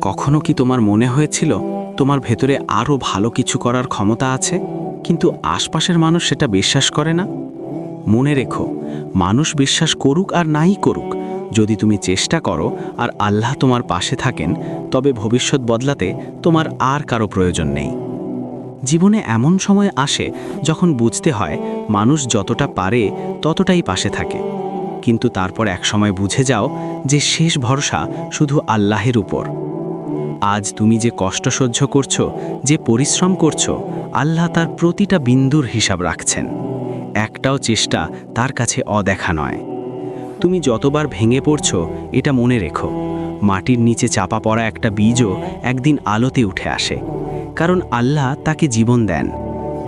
কখনো কি তোমার মনে হয়েছিল তোমার ভেতরে আরও ভালো কিছু করার ক্ষমতা আছে? কিন্তু আশপাশের মানুষ সেটা বিশ্বাস করে না। মনে রেখো, মানুষ বিশ্বাস করুক আর নাই করুক। যদি তুমি চেষ্টা করো আর আল্লাহ তোমার পাশে থাকেন, তবে ভবিষ্যৎ বদলাতে তোমার আর কারও প্রয়োজন নেই। জীবনে এমন সময় আসে যখন বুঝতে হয়, মানুষ যতটা পারে ততটাই পাশে থাকে। কিন্তু তারপর এক সময় বুঝে যাও যে শেষ ভরসা শুধু আল্লাহের উপর। আজ তুমি যে কষ্ট সহ্য করছ, যে পরিশ্রম করছ, আল্লাহ তার প্রতিটা বিন্দুর হিসাব রাখছেন। একটাও চেষ্টা তার কাছে অদেখা নয়। তুমি যতবার ভেঙে পড়ছো, এটা মনে রেখো, মাটির নিচে চাপা পড়া একটা বীজও একদিন আলোতে উঠে আসে। কারণ আল্লাহ তাকে জীবন দেন।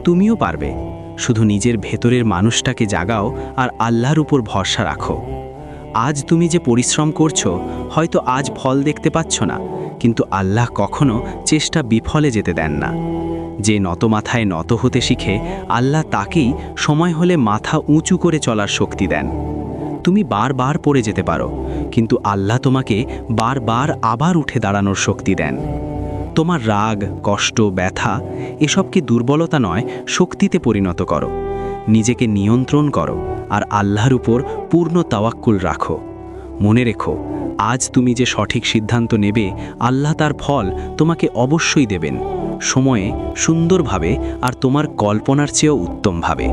তুমিও পারবে, শুধু নিজের ভেতরের মানুষটাকে জাগাও আর আল্লাহর উপর ভরসা রাখো। আজ তুমি যে পরিশ্রম করছ, হয়তো আজ ফল দেখতে পাচ্ছ না কিন্তু আল্লাহ কখনো চেষ্টা বিফলে যেতে দেন না। যে নত মাথায় নত হতে শিখে, আল্লাহ তাকেই সময় হলে মাথা উঁচু করে চলার শক্তি দেন। তুমি বারবার পড়ে যেতে পারো, কিন্তু আল্লাহ তোমাকে বারবার আবার উঠে দাঁড়ানোর শক্তি দেন। তোমার রাগ, কষ্ট, ব্যথা, এসবকে দুর্বলতা নয়, শক্তিতে পরিণত করো। নিজেকে নিয়ন্ত্রণ করো আর আল্লাহর উপর পূর্ণ তাওয়াক্কুল রাখো। মনে রেখো, আজ তুমি যে সঠিক সিদ্ধান্ত নেবে, আল্লাহ তার ফল তোমাকে অবশ্যই দেবেন। সময়ে সুন্দরভাবে আর তোমার কল্পনার চেয়েও উত্তমভাবে।